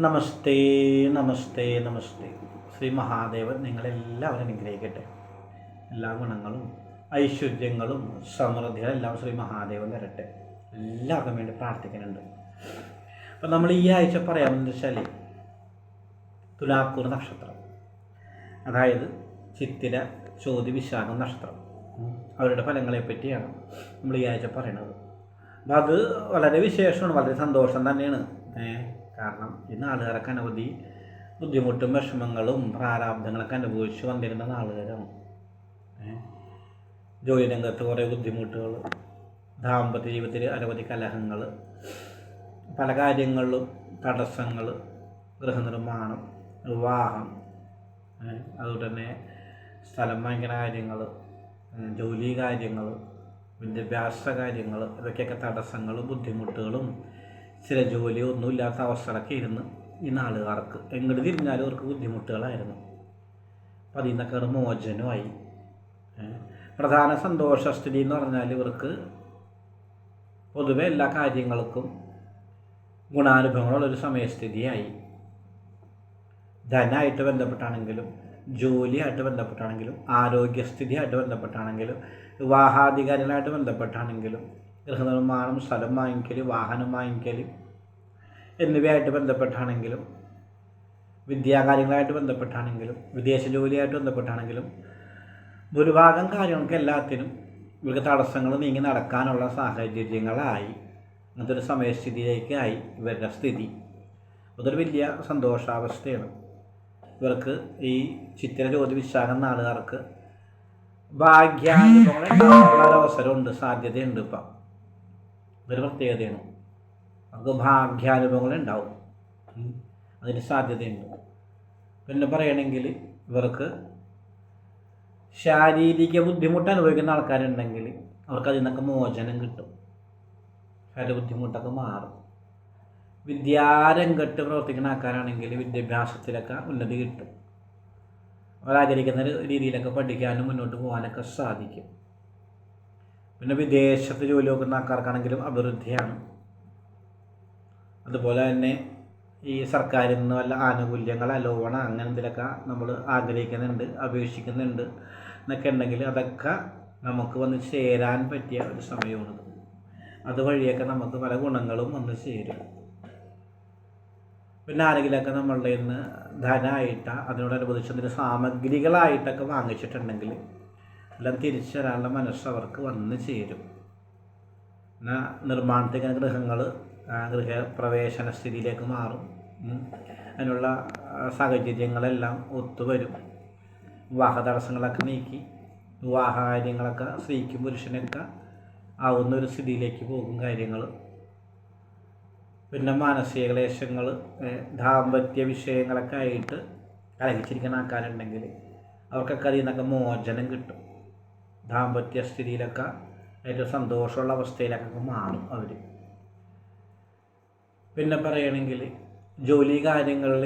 നമസ്തേ നമസ്തേ നമസ്തേ. ശ്രീ മഹാദേവൻ നിങ്ങളെല്ലാവരും അനുഗ്രഹിക്കട്ടെ. എല്ലാ ഗുണങ്ങളും ഐശ്വര്യങ്ങളും സമൃദ്ധികളും എല്ലാം ശ്രീ മഹാദേവൻ വരട്ടെ എല്ലാവർക്കും വേണ്ടി പ്രാർത്ഥിക്കുന്നുണ്ട്. അപ്പം നമ്മൾ ഈ ആഴ്ച പറയാമെന്ന് വെച്ചാൽ തുലാക്കൂർ നക്ഷത്രം. അതായത് ചിത്തിര ചോതി വിശാഖം നക്ഷത്രം. അവരുടെ ഫലങ്ങളെ പറ്റിയാണ് നമ്മൾ ഈ ആഴ്ച പറയണത്. അപ്പം അത് വളരെ വിശേഷമാണ് വളരെ സന്തോഷം തന്നെയാണ്. ഏ, കാരണം ഇന്ന് ആളുകളൊക്കെ അനവധി ബുദ്ധിമുട്ടും വിഷമങ്ങളും പ്രാരാബ്ദങ്ങളൊക്കെ അനുഭവിച്ച് വന്നിരുന്ന നാളുകാരാണ് ഏ, ജോലി രംഗത്ത് കുറേ ബുദ്ധിമുട്ടുകൾ ദാമ്പത്യ ജീവിതത്തിൽ അനവധി കലഹങ്ങൾ പല കാര്യങ്ങളിലും തടസ്സങ്ങൾ ഗൃഹനിർമ്മാണം വിവാഹം അതുകൊണ്ട് തന്നെ സ്ഥലം വാങ്ങിക്കുന്ന കാര്യങ്ങൾ ജോലി കാര്യങ്ങൾ വിദ്യാഭ്യാസ കാര്യങ്ങൾ ഇതൊക്കെയൊക്കെ തടസ്സങ്ങളും ബുദ്ധിമുട്ടുകളും ചില ജോലി ഒന്നുമില്ലാത്ത അവസ്ഥകളൊക്കെ ഇരുന്ന് ഈ നാളുകാർക്ക് എങ്ങോട്ട് തിരിഞ്ഞാലും അവർക്ക് ബുദ്ധിമുട്ടുകളായിരുന്നു അപ്പം അതിൽ നിന്നൊക്കെ ഒരു മോചനമായി. പ്രധാന സന്തോഷസ്ഥിതി എന്ന് പറഞ്ഞാൽ ഇവർക്ക് പൊതുവെ എല്ലാ കാര്യങ്ങൾക്കും ഗുണാനുഭവങ്ങളുള്ളൊരു സമയസ്ഥിതിയായി ധനമായിട്ട് ബന്ധപ്പെട്ടാണെങ്കിലും ജോലിയായിട്ട് ബന്ധപ്പെട്ടാണെങ്കിലും ആരോഗ്യസ്ഥിതിയായിട്ട് ബന്ധപ്പെട്ടാണെങ്കിലും വിവാഹാധികാരികളായിട്ട് ബന്ധപ്പെട്ടാണെങ്കിലും ഗൃഹനിർമ്മാണം സ്ഥലം വാങ്ങിക്കൽ വാഹനം വാങ്ങിക്കൽ എന്നിവയായിട്ട് ബന്ധപ്പെട്ടാണെങ്കിലും വിദ്യാകാര്യങ്ങളായിട്ട് ബന്ധപ്പെട്ടാണെങ്കിലും വിദേശ ജോലിയായിട്ട് ബന്ധപ്പെട്ടാണെങ്കിലും ഭൂരിഭാഗം കാര്യങ്ങൾക്ക് എല്ലാത്തിനും ഇവർക്ക് തടസ്സങ്ങൾ നീങ്ങി നടക്കാനുള്ള സാഹചര്യങ്ങളായി. അങ്ങനത്തെ ഒരു സമയസ്ഥിതിയിലേക്കായി ഇവരുടെ സ്ഥിതി. അതൊരു വലിയ സന്തോഷാവസ്ഥയാണ്. ഇവർക്ക് ഈ ചിത്തിര ജ്യോതി വിശാഖം നാളുകാർക്ക് ഭാഗ്യാനുഭവങ്ങൾ അവസരമുണ്ട് സാധ്യതയുണ്ട് ഇപ്പം. ഇതൊരു പ്രത്യേകതയാണ് അവർക്ക് ഭാഗ്യാനുഭവങ്ങൾ ഉണ്ടാവും അതിന് സാധ്യതയുണ്ട്. പിന്നെ പറയണമെങ്കിൽ ഇവർക്ക് ശാരീരിക ബുദ്ധിമുട്ട് അനുഭവിക്കുന്ന ആൾക്കാരുണ്ടെങ്കിൽ അവർക്ക് അതിൽ നിന്നൊക്കെ മോചനം കിട്ടും. ശാരീരിക ബുദ്ധിമുട്ടൊക്കെ മാറും. വിദ്യാരംഗത്ത് പ്രവർത്തിക്കുന്ന ആൾക്കാരാണെങ്കിൽ വിദ്യാഭ്യാസത്തിലൊക്കെ ഉന്നതി കിട്ടും. അവരാഗ്രഹിക്കുന്ന ഒരു രീതിയിലൊക്കെ പഠിക്കാനും മുന്നോട്ട് പോകാനൊക്കെ സാധിക്കും. പിന്നെ വിദേശത്ത് ജോലി നോക്കുന്ന ആൾക്കാർക്കാണെങ്കിലും അഭിവൃദ്ധിയാണ്. അതുപോലെ തന്നെ ഈ സർക്കാരിൽ നിന്ന് വല്ല ആനുകൂല്യങ്ങൾ ലോണ് അങ്ങനെ എന്തെങ്കിലുമൊക്കെ നമ്മൾ ആഗ്രഹിക്കുന്നുണ്ട് അപേക്ഷിക്കുന്നുണ്ട് എന്നൊക്കെ ഉണ്ടെങ്കിൽ അതൊക്കെ നമുക്ക് വന്ന് ചേരാൻ പറ്റിയ ഒരു സമയമാണിത്. അതുവഴിയൊക്കെ നമുക്ക് പല ഗുണങ്ങളും വന്ന് ചേരും. പിന്നെ ആരെങ്കിലുമൊക്കെ നമ്മളുടെ നിന്ന് ധനമായിട്ട് അതിനോടനുബന്ധിച്ച് എന്തെങ്കിലും സാമഗ്രികളായിട്ടൊക്കെ വാങ്ങിച്ചിട്ടുണ്ടെങ്കിൽ എല്ലാം തിരിച്ചു തരാനുള്ള മനസ്സ് അവർക്ക് വന്ന് ചേരും. എന്നാൽ നിർമ്മാണത്തിന് ഗൃഹങ്ങൾ ഗൃഹപ്രവേശന സ്ഥിതിയിലേക്ക് മാറും. അതിനുള്ള സാഹചര്യങ്ങളെല്ലാം ഒത്തുവരും. വിവാഹ തടസ്സങ്ങളൊക്കെ നീക്കി വിവാഹ കാര്യങ്ങളൊക്കെ സ്ത്രീക്കും പുരുഷനൊക്കെ ആവുന്ന ഒരു സ്ഥിതിയിലേക്ക് പോകും കാര്യങ്ങൾ. പിന്നെ മാനസിക ക്ലേശങ്ങൾ ദാമ്പത്യ വിഷയങ്ങളൊക്കെ ആയിട്ട് കലഹിച്ചിരിക്കുന്ന ആൾക്കാരുണ്ടെങ്കിൽ അവർക്കൊക്കെ അതിൽ നിന്നൊക്കെ മോചനം കിട്ടും. ദാമ്പത്യ സ്ഥിതിയിലൊക്കെ ഏറ്റവും സന്തോഷമുള്ള അവസ്ഥയിലൊക്കെ മാറും അവർ. പിന്നെ പറയുകയാണെങ്കിൽ ജോലി കാര്യങ്ങളിൽ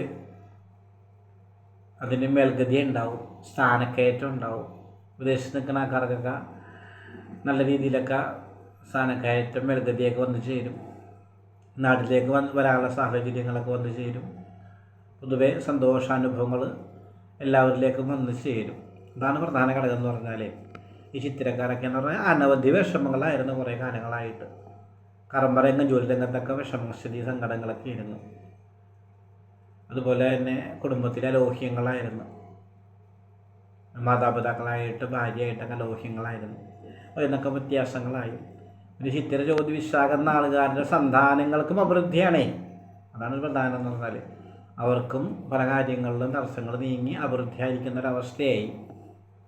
അതിന് മേൽഗതി ഉണ്ടാവും സ്ഥാനക്കയറ്റം ഉണ്ടാവും. വിദേശത്ത് നിൽക്കുന്ന ആൾക്കാർക്കൊക്കെ നല്ല രീതിയിലൊക്കെ സ്ഥാനക്കയറ്റം മേൽഗതിയൊക്കെ വന്നു ചേരും. നാട്ടിലേക്ക് വന്ന് വരാനുള്ള സാഹചര്യങ്ങളൊക്കെ വന്നു ചേരും. പൊതുവെ സന്തോഷാനുഭവങ്ങൾ എല്ലാവരിലേക്കും വന്നു ചേരും. അതാണ് പ്രധാന ഘടകം എന്ന് പറഞ്ഞാൽ ഈ ചിത്രക്കാരൊക്കെ എന്ന് പറഞ്ഞാൽ അനവധി വിഷമങ്ങളായിരുന്നു കുറേ കാലങ്ങളായിട്ട്. കറമ്പറയങ്ങൾ ജോലി രംഗത്തൊക്കെ വിഷമസ്ഥിതി സങ്കടങ്ങളൊക്കെ ആയിരുന്നു. അതുപോലെ തന്നെ കുടുംബത്തിലെ ലോഹ്യങ്ങളായിരുന്നു മാതാപിതാക്കളായിട്ട് ഭാര്യയായിട്ടൊക്കെ ലോഹ്യങ്ങളായിരുന്നു അതിനൊക്കെ വ്യത്യാസങ്ങളായി. ഒരു ചിത്തിര ജ്യോതി വിശാഖം ആളുകാരുടെ സന്താനങ്ങൾക്കും അഭിവൃദ്ധിയാണേ. അതാണ് പ്രധാനം എന്ന് പറഞ്ഞാൽ അവർക്കും പല കാര്യങ്ങളിലും തടസ്സങ്ങൾ നീങ്ങി അഭിവൃദ്ധിയായിരിക്കുന്ന ഒരവസ്ഥയായി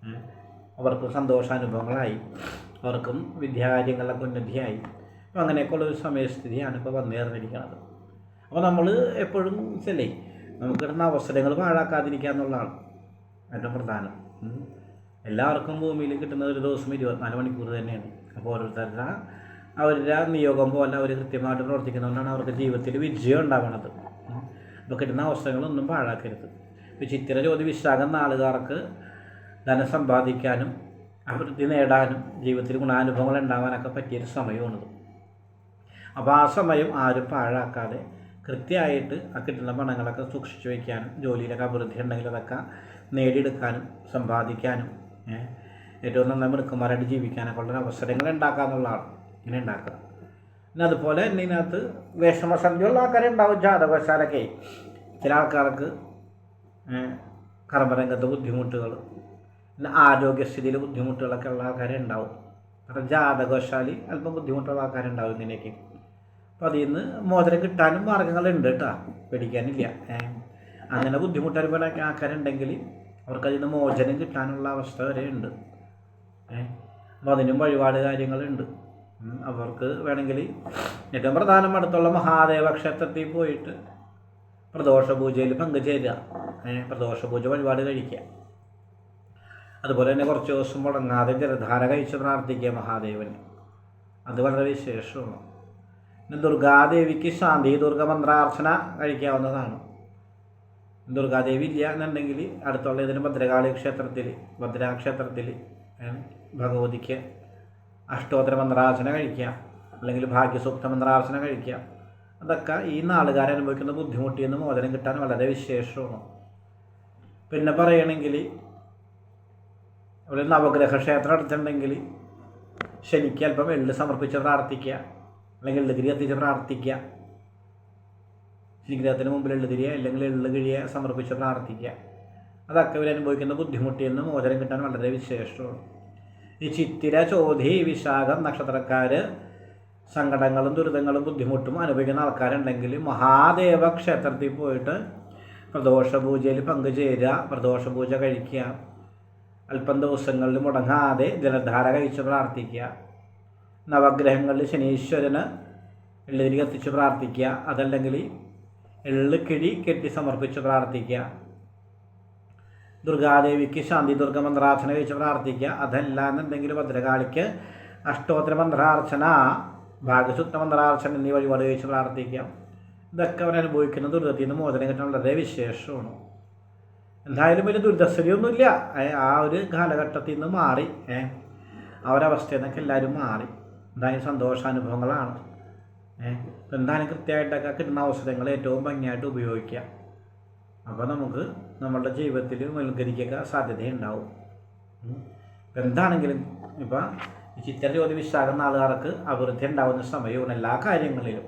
ഏ? അവർക്കും സന്തോഷാനുഭവങ്ങളായി. അവർക്കും വിദ്യാകാര്യങ്ങളിലൊക്കെ ഉന്നതിയായി. അപ്പോൾ അങ്ങനെയൊക്കെയുള്ള ഒരു സമയസ്ഥിതിയാണ് ഇപ്പോൾ വന്നു ചേർന്നിരിക്കുന്നത് അപ്പോൾ നമ്മൾ എപ്പോഴും ചെല്ലേ നമുക്ക് കിട്ടുന്ന അവസരങ്ങൾ പാഴാക്കാതിരിക്കുക എന്നുള്ളതാണ് ഏറ്റവും പ്രധാനം. എല്ലാവർക്കും ഭൂമിയിൽ കിട്ടുന്ന ഒരു ദിവസം ഇരുപത്തിനാല് മണിക്കൂർ തന്നെയാണ്. അപ്പോൾ ഓരോരുത്തരുടെ അവരുടെ നിയോഗം പോലെ അവർ കൃത്യമായിട്ട് പ്രവർത്തിക്കുന്നതുകൊണ്ടാണ് അവർക്ക് ജീവിതത്തിൽ വിജയം ഉണ്ടാകുന്നത് അപ്പോൾ കിട്ടുന്ന അവസരങ്ങളൊന്നും പാഴാക്കരുത്. ഇപ്പോൾ ചിത്തിര ജ്യോതി വിശാഖം നാളുകാർക്ക് ധനം സമ്പാദിക്കാനും അഭിവൃദ്ധി നേടാനും ജീവിതത്തിൽ ഗുണാനുഭവങ്ങൾ ഉണ്ടാവാനൊക്കെ പറ്റിയൊരു സമയമാണിത്. അപ്പോൾ ആ സമയം ആരും പാഴാക്കാതെ കൃത്യമായിട്ട് ആ കിട്ടുന്ന പണങ്ങളൊക്കെ സൂക്ഷിച്ചു വയ്ക്കാനും ജോലിയിലൊക്കെ അഭിവൃദ്ധി ഉണ്ടെങ്കിൽ അതൊക്കെ നേടിയെടുക്കാനും സമ്പാദിക്കാനും ഏറ്റവും നന്നായി മിടുക്കന്മാരായിട്ട് ജീവിക്കാനൊക്കെ ഉള്ള അവസരങ്ങൾ ഉണ്ടാക്കുക എന്നുള്ളതാണ് ഇങ്ങനെ ഉണ്ടാക്കുക. പിന്നെ അതുപോലെ തന്നെ ഇതിനകത്ത് വിഷമസന്ധിയുള്ള ആൾക്കാരുണ്ടാവും ജാതകവശാലൊക്കെ. ചില ആൾക്കാർക്ക് കർമ്മരംഗത്ത് ബുദ്ധിമുട്ടുകൾ പിന്നെ ആരോഗ്യസ്ഥിതിയിൽ ബുദ്ധിമുട്ടുകളൊക്കെ ഉള്ള ആൾക്കാരെ ഉണ്ടാവും. കാരണം ജാതകശാലി അല്പം ബുദ്ധിമുട്ടുള്ള ആൾക്കാരുണ്ടാവും ഇങ്ങനെയൊക്കെ അപ്പോൾ അതിൽ നിന്ന് മോചനം കിട്ടാനും മാർഗങ്ങളുണ്ട് കേട്ടോ. പേടിക്കാനില്ല. അങ്ങനെ ബുദ്ധിമുട്ട് അനുഭവം ആൾക്കാരുണ്ടെങ്കിൽ അവർക്ക് അതിൽ നിന്ന് മോചനം കിട്ടാനുള്ള അവസ്ഥ വരെ ഉണ്ട്. അപ്പം അതിനും വഴിപാട് കാര്യങ്ങളുണ്ട്. അവർക്ക് വേണമെങ്കിൽ ഏറ്റവും പ്രധാനം അടുത്തുള്ള മഹാദേവ ക്ഷേത്രത്തിൽ പോയിട്ട് പ്രദോഷ പൂജയിൽ പങ്കുചേരുക. പ്രദോഷ പൂജ വഴിപാട് കഴിക്കുക. അതുപോലെ തന്നെ കുറച്ച് ദിവസം മുടങ്ങാതെ ജലധാര കഴിച്ച് പ്രാർത്ഥിക്കുക മഹാദേവന്. അത് വളരെ വിശേഷമാണ്. പിന്നെ ദുർഗാദേവിക്ക് ശാന്തി ദുർഗമന്ത്രാർച്ചന കഴിക്കാവുന്നതാണ്. ദുർഗാദേവി ഇല്ല എന്നുണ്ടെങ്കിൽ അടുത്തുള്ള ഇതിന് ഭദ്രകാളി ക്ഷേത്രത്തിൽ ഭദ്രാക്ഷേത്രത്തിൽ ഭഗവതിക്ക് അഷ്ടോത്തര മന്ത്രാർച്ചന കഴിക്കാം അല്ലെങ്കിൽ ഭാഗ്യസൂക്ത മന്ത്രാർച്ചന കഴിക്കാം അതൊക്കെ ഈ നാളുകാരെ അനുഭവിക്കുന്ന ബുദ്ധിമുട്ടിൽ നിന്ന് മോചനം കിട്ടാൻ വളരെ വിശേഷമാണ്. പിന്നെ പറയണമെങ്കിൽ ഒരു നവഗ്രഹ ക്ഷേത്രം അടുത്തുണ്ടെങ്കിൽ ശനിക്ക് അല്പം എള്ള് സമർപ്പിച്ച് പ്രാർത്ഥിക്കുക. അല്ലെങ്കിൽ എള്ളുതിരി കത്തിച്ച് പ്രാർത്ഥിക്കുക. ശനിഗ്രഹത്തിന് മുമ്പിൽ എള്ളുതിരിയ അല്ലെങ്കിൽ എള്ള് കിഴിയ സമർപ്പിച്ച് പ്രാർത്ഥിക്കുക. അതൊക്കെ ഇവർ അനുഭവിക്കുന്ന ബുദ്ധിമുട്ടിൽ നിന്ന് മോചനം കിട്ടാൻ വളരെ വിശേഷമാണ്. ഈ ചിത്തിര ചോധി വിശാഖം നക്ഷത്രക്കാർ സങ്കടങ്ങളും ദുരിതങ്ങളും ബുദ്ധിമുട്ടും അനുഭവിക്കുന്ന ആൾക്കാരുണ്ടെങ്കിൽ മഹാദേവ ക്ഷേത്രത്തിൽ പോയിട്ട് പ്രദോഷ പൂജയിൽ പങ്കുചേരുക പ്രദോഷ പൂജ കഴിക്കുക. അല്പം ദിവസങ്ങളിൽ മുടങ്ങാതെ ജലധാര കഴിച്ച് പ്രാർത്ഥിക്കുക. നവഗ്രഹങ്ങളിൽ ശനീശ്വരന് എള്ളിരി കത്തിച്ച് പ്രാർത്ഥിക്കുക. അതല്ലെങ്കിൽ എള്ള് കിഴി കെട്ടി സമർപ്പിച്ച് പ്രാർത്ഥിക്കുക. ദുർഗാദേവിക്ക് ശാന്തി ദുർഗ മന്ത്രാർച്ചന കഴിച്ച് പ്രാർത്ഥിക്കുക. അതല്ല എന്നുണ്ടെങ്കിൽ ഭദ്രകാളിക്ക് അഷ്ടോത്തര മന്ത്രാർച്ചന ഭാഗശുദ്ധ മന്ത്രാർച്ചന എന്നീ വഴിപാട് കഴിച്ച് പ്രാർത്ഥിക്കാം ഇതൊക്കെ അവർ അനുഭവിക്കുന്ന നിന്ന് മോചനം കിട്ടാൻ വളരെ വിശേഷമാണ്. എന്തായാലും വലിയ ദുരിതസ്ഥിതിയൊന്നുമില്ല. ആ ഒരു കാലഘട്ടത്തിൽ നിന്ന് മാറി. ഏ ആ ഒരവസ്ഥയിൽ നിന്നൊക്കെ എല്ലാവരും മാറി. എന്തായാലും സന്തോഷാനുഭവങ്ങളാണ് ഏ ഇപ്പം എന്തായാലും കൃത്യമായിട്ടൊക്കെ കിട്ടുന്ന അവസരങ്ങൾ ഏറ്റവും ഭംഗിയായിട്ട് ഉപയോഗിക്കുക അപ്പോൾ നമുക്ക് നമ്മളുടെ ജീവിതത്തിൽ മുൻകരിക്കൊക്കെ സാധ്യതയുണ്ടാവും. എന്താണെങ്കിലും ഇപ്പം ഈ ചിത്ര ജ്യോതി വിശാഖം നാളുകാർക്ക് അഭിവൃദ്ധി ഉണ്ടാവുന്ന സമയവും എല്ലാ കാര്യങ്ങളിലും.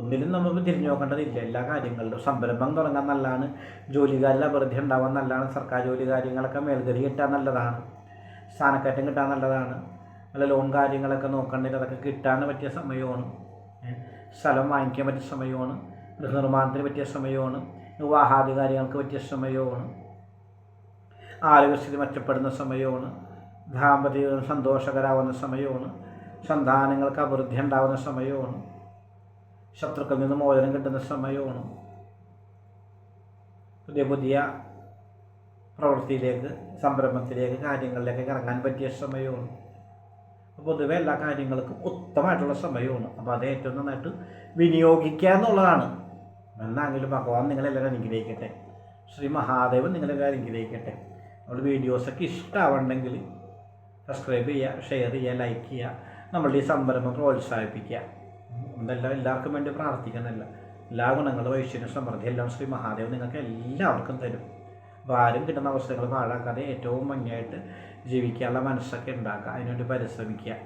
ഒന്നിലും നമ്മൾ തിരിഞ്ഞു നോക്കേണ്ടതില്ല. എല്ലാ കാര്യങ്ങളിലും സംരംഭം തുടങ്ങാൻ നല്ലതാണ്. ജോലിക്കാരിൽ അഭിവൃദ്ധി ഉണ്ടാവാൻ നല്ലതാണ്. സർക്കാർ ജോലി കാര്യങ്ങളൊക്കെ മേൽഗതി കിട്ടാൻ നല്ലതാണ്. സ്ഥാനക്കയറ്റം കിട്ടാൻ നല്ലതാണ്. നല്ല ലോൺ കാര്യങ്ങളൊക്കെ നോക്കേണ്ടത് അതൊക്കെ കിട്ടാൻ പറ്റിയ സമയമാണ്. സ്ഥലം വാങ്ങിക്കാൻ പറ്റിയ സമയമാണ്. ഗൃഹനിർമ്മാണത്തിന് പറ്റിയ സമയമാണ്. വിവാഹാദി കാര്യങ്ങൾക്ക് പറ്റിയ സമയമാണ്. ആരോഗ്യസ്ഥിതി മെച്ചപ്പെടുന്ന സമയമാണ്. ദാമ്പത്യം സന്തോഷകരാവുന്ന സമയമാണ്. സന്താനങ്ങൾക്ക് അഭിവൃദ്ധി ഉണ്ടാവുന്ന സമയമാണ്. ശത്രുക്കളിൽ നിന്ന് മോചനം കിട്ടുന്ന സമയമാണ്. പുതിയ പുതിയ പ്രവൃത്തിയിലേക്ക് സംരംഭത്തിലേക്ക് കാര്യങ്ങളിലേക്ക് ഇറങ്ങാൻ പറ്റിയ സമയമാണ്. പൊതുവെ എല്ലാ കാര്യങ്ങൾക്കും ഉത്തമമായിട്ടുള്ള സമയമാണ്. അപ്പോൾ അത് ഏറ്റവും നന്നായിട്ട് വിനിയോഗിക്കുക എന്നുള്ളതാണ്. എന്നാണെങ്കിലും ഭഗവാൻ നിങ്ങളെല്ലാവരും അനുഗ്രഹിക്കട്ടെ. ശ്രീ മഹാദേവൻ നിങ്ങളെല്ലാവരും അനുഗ്രഹിക്കട്ടെ. നമ്മൾ വീഡിയോസൊക്കെ ഇഷ്ടമാവണമെങ്കിൽ സബ്സ്ക്രൈബ് ചെയ്യുക ഷെയർ ചെയ്യുക ലൈക്ക് ചെയ്യുക. നമ്മളുടെ ഈ സംരംഭം പ്രോത്സാഹിപ്പിക്കുക. എന്തെല്ലാം എല്ലാവർക്കും വേണ്ടി പ്രാർത്ഥിക്കുന്നില്ല എല്ലാ ഗുണങ്ങളും ഐശ്വര്യം സമൃദ്ധി എല്ലാം ശ്രീ മഹാദേവ് നിങ്ങൾക്ക് എല്ലാവർക്കും തരും. അപ്പോൾ ആരും കിട്ടുന്ന അവസരങ്ങൾ പാഴാക്കാതെ ഏറ്റവും ഭംഗിയായിട്ട് ജീവിക്കാനുള്ള മനസ്സൊക്കെ ഉണ്ടാക്കുക. അതിനുവേണ്ടി പരിശ്രമിക്കുക.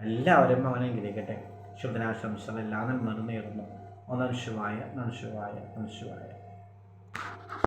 എല്ലാവരും അവനെ അനുഗ്രഹിക്കട്ടെ. ശുഭനാശംസകൾ എല്ലാ നന്മകളും നേരുന്നു. ഒന്നും ശിവായ നമ ശിവായ നമ ശിവായ.